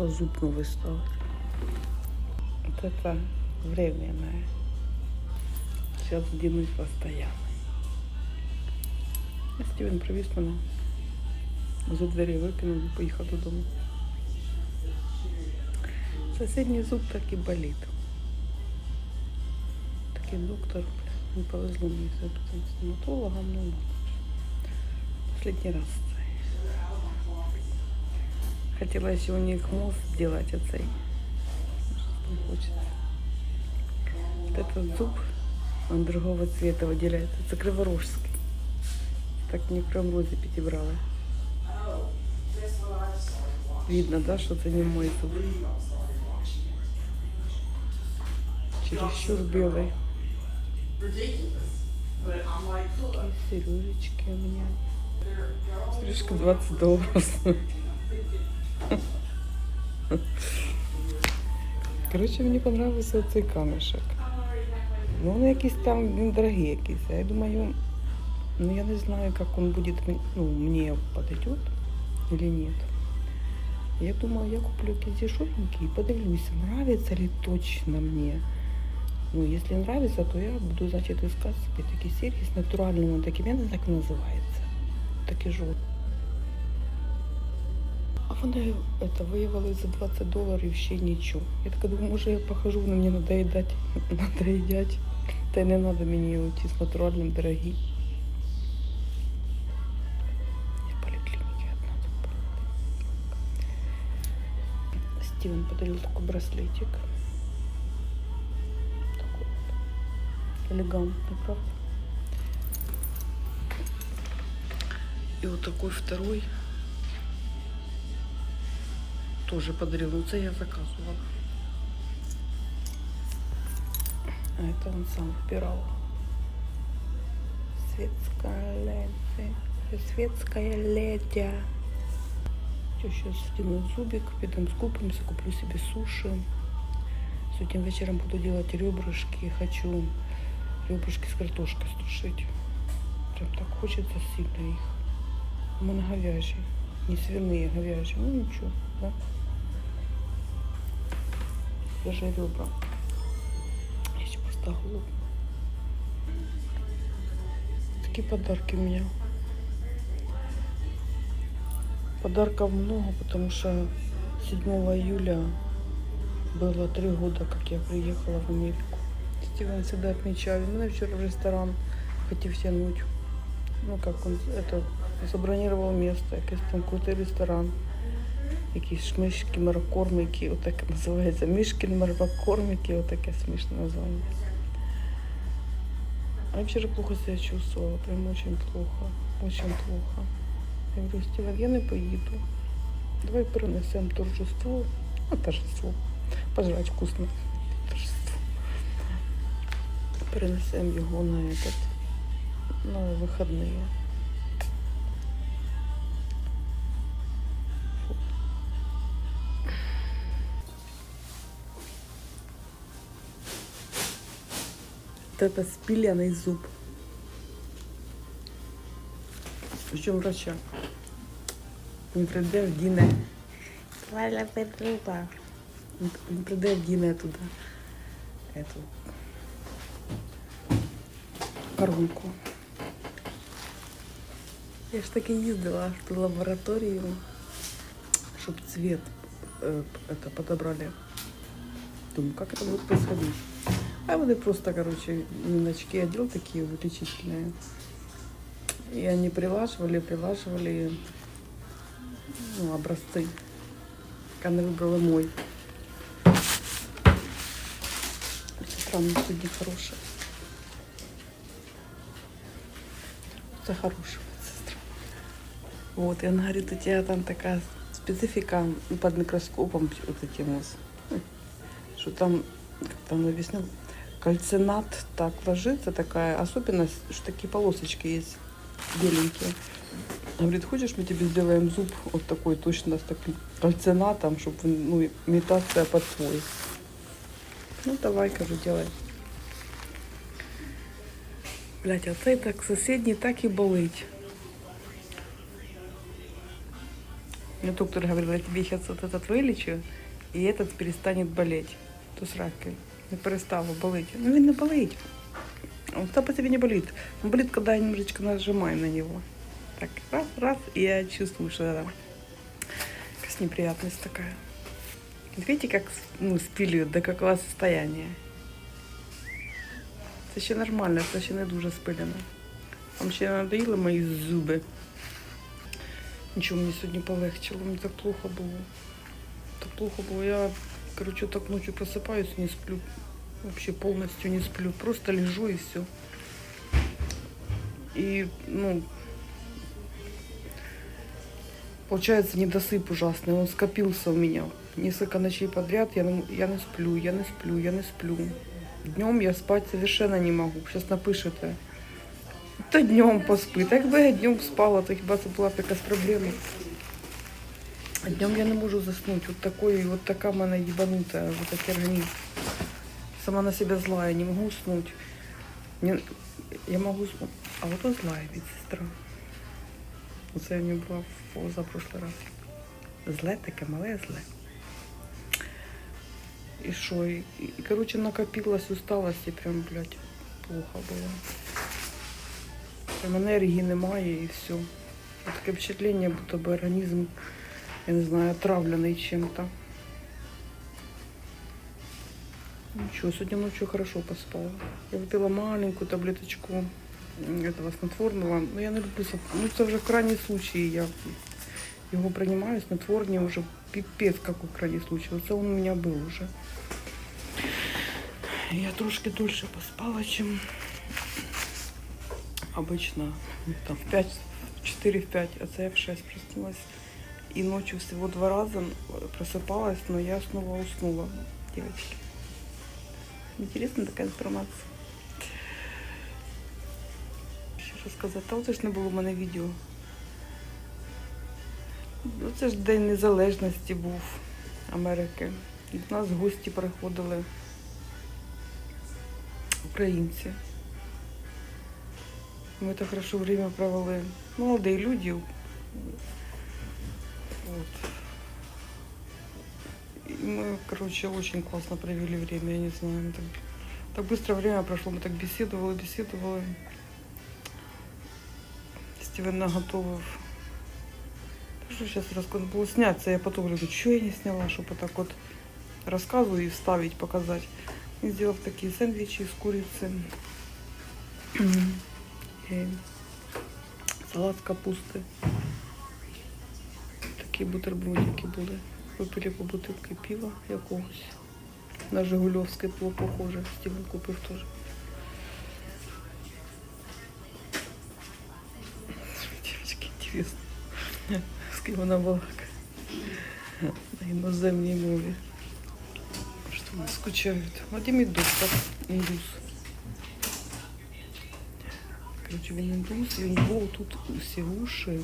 Решила зуб новый ставить. Вот это временное. Сейчас денусь постоянно. А Стівен привіз мене. За двері викинув і поїхав додому. Сусідній зуб так і болить. Такий доктор, не повезло мені з стоматологом, ну последний раз це. Хотела еще у них мост сделать оцей. Вот этот зуб, он другого цвета выделяется. Это криворожский. Так не прям розе підібрали. Видно, да, что это не мой зуб. Чересчур белый. Такие сережечки у меня. Сережка 20 долларов. Коротше, мені подобався цей камешок. Ну, він якийсь там, він дорогий якийсь. А я думаю, ну я не знаю, как он будет, м- ну, мне подойдет или нет. Я думаю, я куплю якийсь дешевенький и подивлюсь, нравится ли точно мне. Ну, если нравится, то я буду, значит, искать себе такие серии с натуральным, он таким, я не знаю, как называется. Такие желтые. А вони это, виявили за 20 доларів ще нічого. Я така думаю, може я похожу, але мені треба їдати, треба їдати. Та й не треба мені ті з натуральним дорогі. Я в поліклініці одна тут. Стивен подарил такой браслетик. Такой вот. Элегантный, правда? И вот такой второй тоже подарил. Це я заказывала. А это он сам выбирал. Светская леди. Светская леди. Сейчас сделаю зубик, потом скупимся, куплю себе суши. Сегодня вечером буду делать ребрышки. Хочу ребрышки с картошкой стушить. Прям так хочется сильно их. У мене говяжі. Не свиные, говяжі. Ну ничего, да? Даже ребра. Я еще просто голодна. Такие подарки у меня. Подарков много, потому что 7 июля было три года, как я приехала в Америку. Стивен всегда отмечает. Меня вчера в ресторан хотів тянуть. Ну как он это забронировал место, крутий ресторан. Якісь шмишки, марокормики, отак називається. Мішкін марокормики, отаке смішне названня. А я вчера плохо себя чувствовала, прям очень плохо, очень плохо. Я говорю, Стивен, я не поїду. Давай перенесемо торжество, ну, торжество, пожрать вкусно, торжество. Перенесемо його на этот, на вихідні. Вот это спиленный зуб. Причем врача. Він прийде в Діне. Сваля Петруба. Він прийде в Діне туди. Эту. Коронку. Я ж таки їздила в ту лабораторію, щоб цвет э, это подобрали. Думаю, как это будет происходить. А вони просто, короче, миночки одел такие увеличительные. И они прилаживали, прилаживали ну, образцы. Она выбрала мой. Меня сегодня хорошая. Это хорошая сестра. Вот, и она говорит, у тебя там такая специфика под микроскопом вот этим вот. Что там, как там написано, кальцинат так ложится, такая особенность, что такие полосочки есть беленькие. Говорит, хочешь, мы тебе сделаем зуб вот такой точно с таким кальцинатом, чтобы ну, имитация под твой. Ну давай, кажу, делай. Блять, а цей так сусідній так і болить. Мне доктор говорил, я тебе сейчас вот этот вилічу, і этот перестанет болеть. То з раки. Не перестало болеть. Ну він не болить. Он сам по себе не болит. Он болит, когда я немножечко нажимаю на него. Так, раз, раз, и я чувствую, что это какая неприятность такая. Видите, как ну, спилюють, до какого состояния. Це ще нормально, це ще не дуже спилено. Вам ще надоїли мої зуби. Нічого, мені сьогодні полегчило, мені так плохо було. Так плохо було. Я, короче, так ночью просыпаюсь, не сплю. Вообще полностью не сплю. Просто лежу и все. И, ну, получается недосып ужасный. Он скопился у меня. Несколько ночей подряд я, я не сплю, я не сплю, я не сплю. Днем я спать совершенно не могу. Сейчас напишете. Та днем поспи. Так якби я днем спала, то хіба це була якась проблема. Днем я не можу заснути. От такої, от така в мене їбанута, от такий організм. Сама на себе зла, я не можу уснути. Не, я можу уснути. А ото злая від сестра. Оце я нього була за прошлий раз. Зле таке, мале зле. І що? І, і коротше, накопилась усталость і прям, блядь, плохо було. Прям енергії немає і все. Таке впечатлення, будто би організм, я не знаю, отравлений чим-то. Ничего, сегодня ночью хорошо поспала. Я выпила маленькую таблеточку м, этого снотворного. Но я не люблю сон- Ну, це вже крайній случай. Я його приймаю, снотворні вже піпець, як у крайній случай. Оце він у мене був вже. Я трошки дольше поспала, чим обычно. Ну, Там в 5, в 4 в 5, а це я в 6 проснулась. И ночью всего два раза просыпалась, но я снова уснула, девочки. Интересна така інформація. Що розказати? Та оце ж не було в мене відео. Ну, Це ж День Незалежності був Америки. І до нас гості приходили українці. Мы так хорошо время провели. Молодые люди. Вот. И мы, короче, очень классно провели время, я не знаю. Так, так быстро время прошло, мы так беседовали, беседовали. Стивен наготовив. Так что сейчас рассказать было сняться, я потом говорю, что я не сняла, чтобы так вот рассказываю и вставить, показать. И сделав такие сэндвичи из курицы. І салат з капусти Такі бутербродики були. Випили по бутилки пива якогось. На Жигульовське було похоже. Стівен купив теж. Дівчатки, інтересно. З ким вона балакає. На іноземній мові. Що вони скучають. Вадим і доктор, індус. Короче, він індус, і у нього тут усі уші,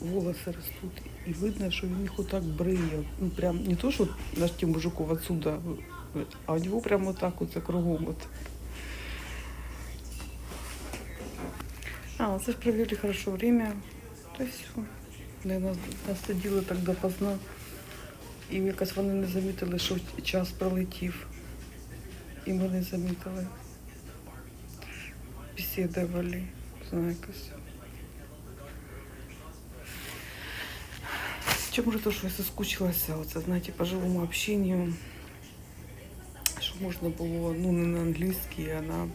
Волоси ростуть. І видно, що він їх отак бриє. Ну, прям не то, що наш тим мужиков отсюда, а у нього прямо так оце кругом. От. А, ж провели хорошо время. Та й все. Вони нас, нас сиділи так допоздна. І якось вони не замітили, що час пролетів. І ми не замітили беседовали, знаю, якось. Чи може то, що я соскучилася, оце, знаєте, по живому общению, що можна було, ну, не на англійській, а на,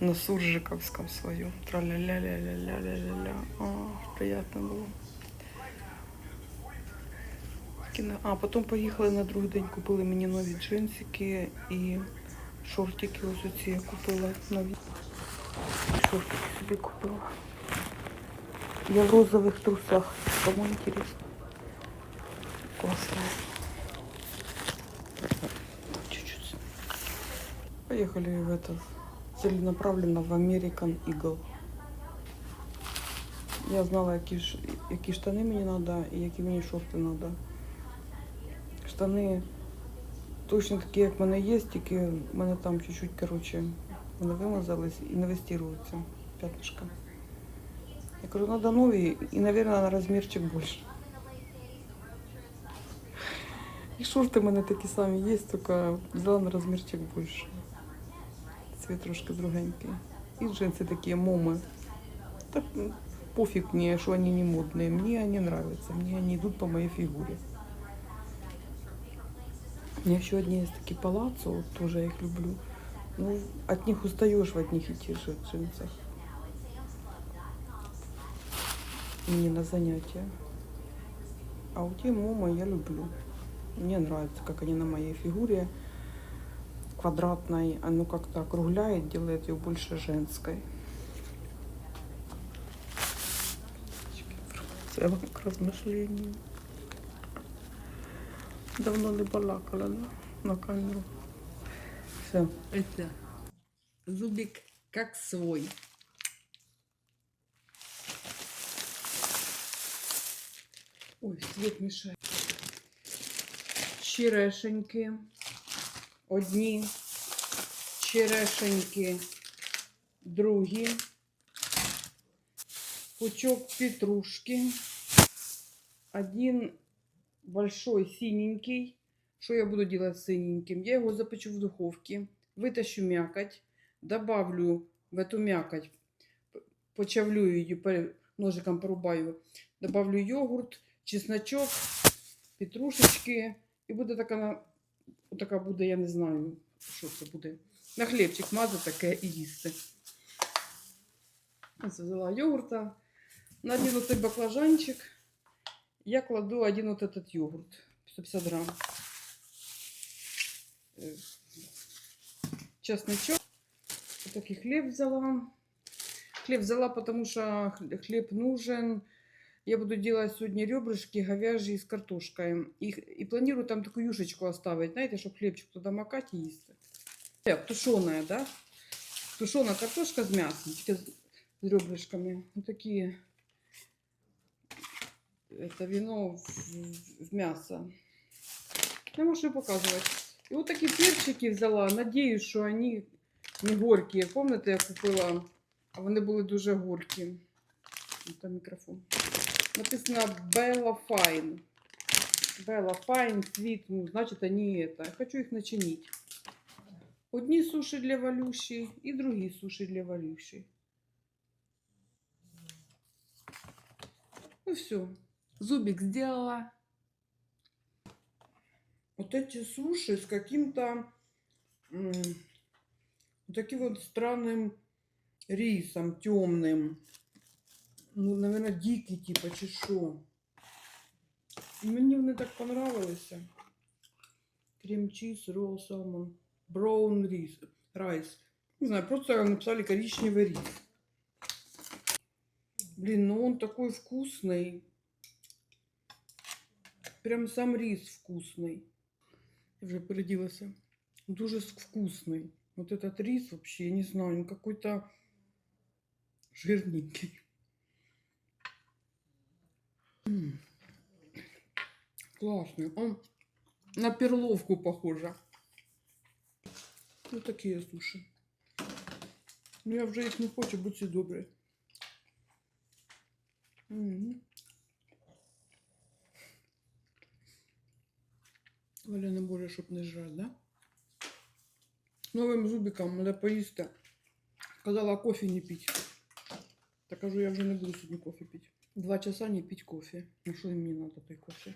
на суржиковському свою. Тра-ля-ля-ля-ля-ля-ля-ля. О, приятно було. Кіно- А, потім поїхали на другий день, купили мені нові джинсики і шортики ось оці я купила нові. Шортики собі купила. Я в розових трусах. Кому интересно. Классно. Чуть-чуть. Поехали в это целенаправленно в American Eagle. Я знала, які, ж, які штани мені треба і які мені шорти треба. Штани точно такі, як в мене є, тільки в мене там чуть-чуть, коротше, вони вимазались і не вистіруються п'ятнишка. Я говорю, надо новые и, наверное, на размерчик больше. І шорти в мене такі самі є, тільки взяла на розмірчик більше. Цвіт трошки другенький. І джинси такі моми. Так м, пофиг мне, что они не модные. Мне они нравятся. Мне они идут по моей фигуре. У меня еще одни есть такие палаццо, вот тоже я их люблю. Ну, от них устаешь в одних и тех же джинсах. Мне на занятия. А у те мома я люблю. Мне нравится, как они на моей фигуре квадратной. Оно как-то округляет, делает ее больше женской. Це вам к размышлению. Давно не балакала, да? На камеру. Все. Это зубик как свой. Ой, світ мішає. Черешеньки. Одні. Черешеньки. Другі. Пучок петрушки. Один большой синенький. Что я буду делать с синеньким? Я его запечу в духовке. Вытащу мякоть. Добавлю в эту мякоть. Почавлю ее, ножиком порубаю. Добавлю йогурт, чесночок, петрушечки. І буде така, на- така буде, я не знаю, що це буде. На хлібчик мазати таке і їсти. Ось взяла йогурта. На один оцей баклажанчик я кладу один вот этот йогурт. 150 грамм. Е, Чесночок. Вот такий хліб взяла. Хлеб взяла, потому что хл- хлеб нужен. Я буду делать сегодня ребрышки говяжьи с картошкой. И, и планирую там такую юшечку оставить, знаете, чтобы хлебчик туда макать и есть. Хлеб, тушеная, да? Тушеная картошка с мясом, только с с ребрышками. Вот такие. Это вино в, в- в мясо. Я можу показывать. И вот такие перчики взяла. Надеюсь, что они не горькі. Помните, я купила, а вони були дуже горькі. Ось Там мікрофон. Написано Bella Fine. Bella Fine, цвіт, ну, значить, вони это. Я хочу їх начинить. Одні суші для валюші і другі суші для валюші. Ну все. Зубик сделала. Вот эти суши с каким-то м, вот таким вот странным рисом темным. Ну, наверное, дикий типа, чи що. Мені вони так понравилися. Крем чиз, ролл салмон, браун рис, райс. Не знаю, просто написали коричневый рис. Блин, ну он такой вкусный. Прям сам рис вкусный. Я вже переділася. Дуже вкусный. Вот этот рис вообще, я не знаю, он какой-то жирненький. М. Классный. Он на перловку похоже. Вот такие суши. Ну я вже їх не хочу, будьте добрі. Мгм. Валя не може, щоб не жрать, да? Новим зубиком треба поїсти. Сказала кофе не пить. Так кажу, я вже не буду сьогодні кофе пить. Два часа не пить кофе. Ну що мені надо той кофе?